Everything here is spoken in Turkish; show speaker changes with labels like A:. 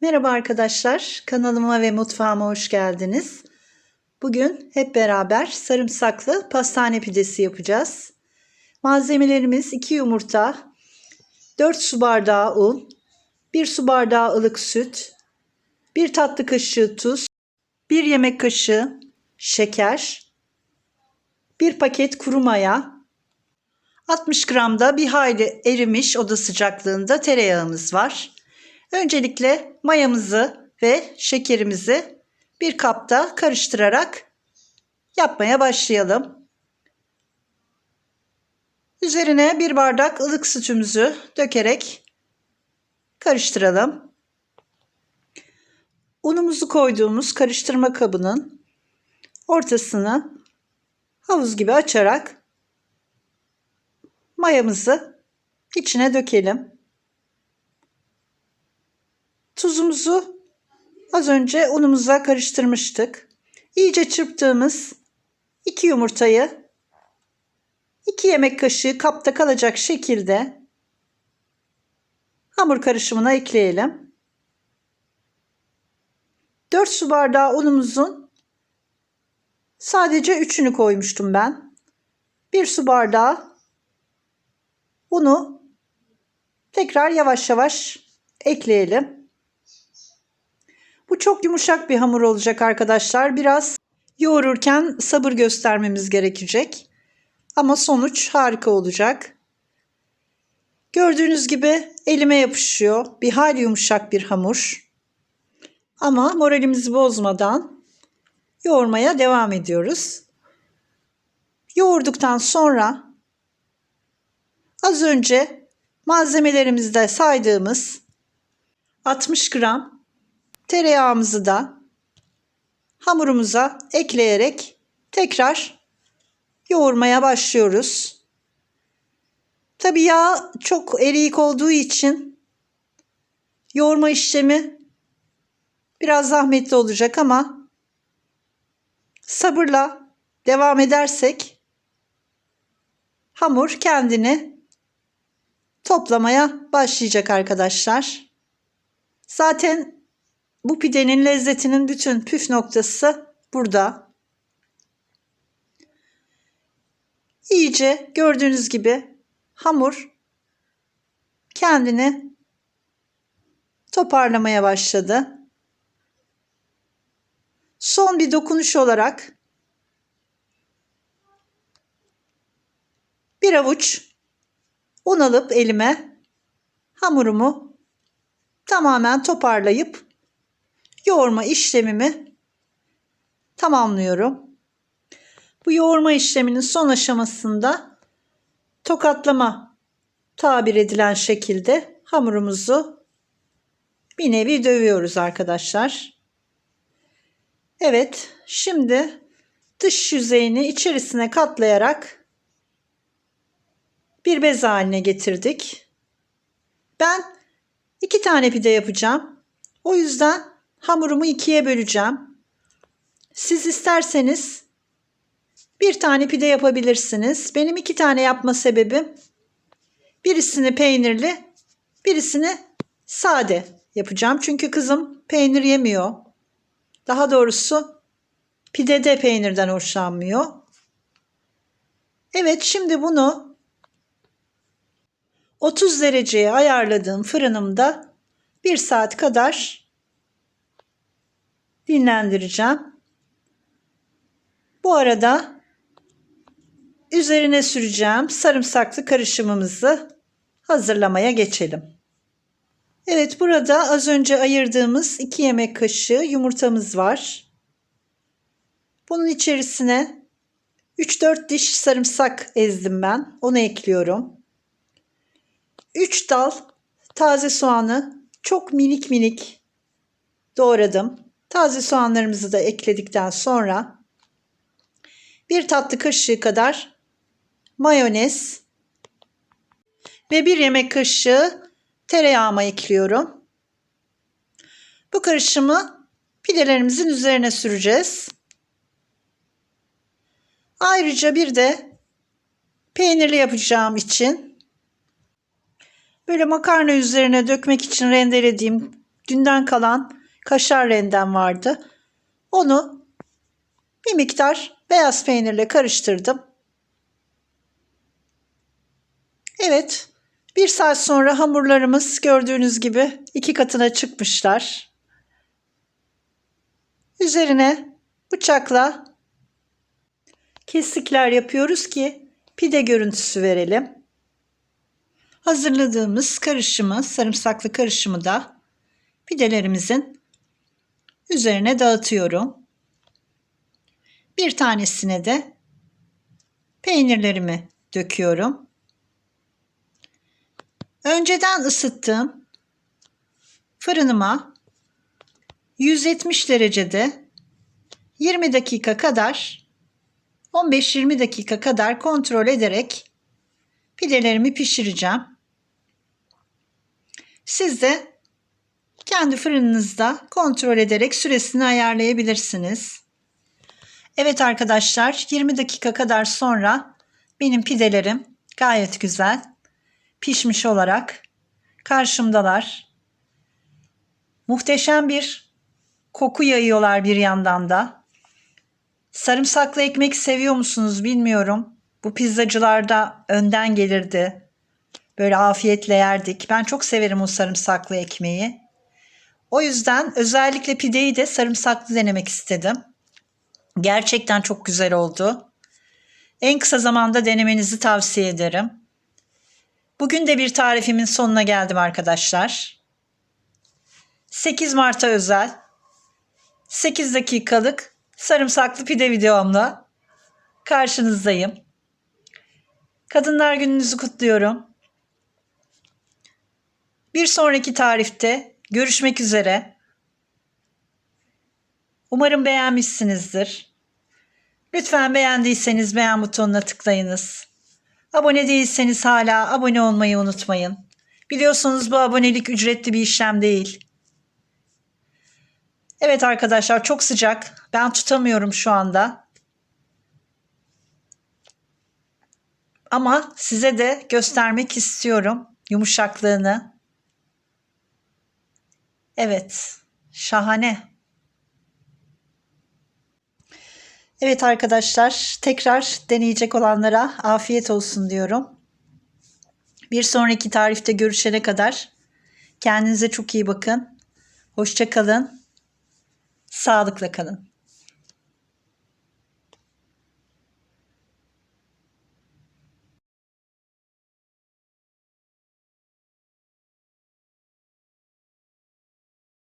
A: Merhaba arkadaşlar, kanalıma ve mutfağıma hoş geldiniz. Bugün hep beraber sarımsaklı pastane pidesi yapacağız. Malzemelerimiz 2 yumurta, 4 su bardağı un, 1 su bardağı ılık süt, 1 tatlı kaşığı tuz, 1 yemek kaşığı şeker, 1 paket kuru maya, 60 gram da bir hayli erimiş oda sıcaklığında tereyağımız var. Öncelikle mayamızı ve şekerimizi bir kapta karıştırarak yapmaya başlayalım. Üzerine bir bardak ılık sütümüzü dökerek karıştıralım. Unumuzu koyduğumuz karıştırma kabının ortasını havuz gibi açarak mayamızı içine dökelim. Tuzumuzu az önce unumuza karıştırmıştık. İyice çırptığımız 2 yumurtayı 2 yemek kaşığı kapta kalacak şekilde hamur karışımına ekleyelim. 4 su bardağı unumuzun sadece 3'ünü koymuştum ben. 1 su bardağı unu tekrar yavaş yavaş ekleyelim. Bu çok yumuşak bir hamur olacak arkadaşlar. Biraz yoğururken sabır göstermemiz gerekecek. Ama sonuç harika olacak. Gördüğünüz gibi elime yapışıyor. Bir hayli yumuşak bir hamur. Ama moralimizi bozmadan yoğurmaya devam ediyoruz. Yoğurduktan sonra az önce malzemelerimizde saydığımız 60 gram tereyağımızı da hamurumuza ekleyerek tekrar yoğurmaya başlıyoruz. Tabi yağ çok eriyik olduğu için yoğurma işlemi biraz zahmetli olacak ama sabırla devam edersek hamur kendini toplamaya başlayacak arkadaşlar. Zaten bu pidenin lezzetinin bütün püf noktası burada. İyice gördüğünüz gibi hamur kendini toparlamaya başladı. Son bir dokunuş olarak bir avuç un alıp elime hamurumu tamamen toparlayıp yoğurma işlemimi tamamlıyorum. Bu yoğurma işleminin son aşamasında tokatlama tabir edilen şekilde hamurumuzu bir nevi dövüyoruz arkadaşlar. Evet, şimdi dış yüzeyini içerisine katlayarak bir bez haline getirdik. Ben iki tane pide yapacağım. O yüzden hamurumu ikiye böleceğim. Siz isterseniz bir tane pide yapabilirsiniz. Benim iki tane yapma sebebim birisini peynirli, birisini sade yapacağım. Çünkü kızım peynir yemiyor. Daha doğrusu pidede peynirden hoşlanmıyor. Evet şimdi bunu 30 dereceye ayarladığım fırınımda 1 saat kadar dinlendireceğim. Bu arada üzerine süreceğim sarımsaklı karışımımızı hazırlamaya geçelim. Evet burada az önce ayırdığımız 2 yemek kaşığı yumurtamız var. Bunun içerisine 3-4 diş sarımsak ezdim ben. Onu ekliyorum. 3 dal taze soğanı çok minik minik doğradım. Taze soğanlarımızı da ekledikten sonra bir tatlı kaşığı kadar mayonez ve bir yemek kaşığı tereyağıma ekliyorum. Bu karışımı pidelerimizin üzerine süreceğiz. Ayrıca bir de peynirli yapacağım için böyle makarna üzerine dökmek için rendelediğim Dünden kalan kaşar rendem vardı. Onu bir miktar beyaz peynirle karıştırdım. Evet, bir saat sonra hamurlarımız gördüğünüz gibi iki katına çıkmışlar. Üzerine bıçakla kesikler yapıyoruz ki pide görüntüsü verelim. Hazırladığımız karışımı, sarımsaklı karışımı da pidelerimizin üzerine dağıtıyorum. Bir tanesine de peynirlerimi döküyorum. Önceden ısıttığım fırınıma 170 derecede 20 dakika kadar 15-20 dakika kadar kontrol ederek pidelerimi pişireceğim. Siz de kendi fırınınızda kontrol ederek süresini ayarlayabilirsiniz. Evet arkadaşlar 20 dakika kadar sonra benim pidelerim gayet güzel pişmiş olarak karşımdalar. Muhteşem bir koku yayıyorlar bir yandan da. Sarımsaklı ekmek seviyor musunuz bilmiyorum. Bu pizzacılarda önden gelirdi. Böyle afiyetle yerdik. Ben çok severim o sarımsaklı ekmeği. O yüzden özellikle pideyi de sarımsaklı denemek istedim. Gerçekten çok güzel oldu. En kısa zamanda denemenizi tavsiye ederim. Bugün de bir tarifimin sonuna geldim arkadaşlar. 8 Mart'a özel 8 dakikalık sarımsaklı pide videomla karşınızdayım. Kadınlar gününüzü kutluyorum. Bir sonraki tarifte görüşmek üzere. Umarım beğenmişsinizdir. Lütfen beğendiyseniz beğen butonuna tıklayınız. Abone değilseniz hala abone olmayı unutmayın. Biliyorsunuz bu abonelik ücretli bir işlem değil. Evet arkadaşlar çok sıcak. Ben tutamıyorum şu anda. Ama size de göstermek istiyorum yumuşaklığını. Evet, şahane. Evet arkadaşlar, tekrar deneyecek olanlara afiyet olsun diyorum. Bir sonraki tarifte görüşene kadar kendinize çok iyi bakın. Hoşça kalın. Sağlıkla kalın.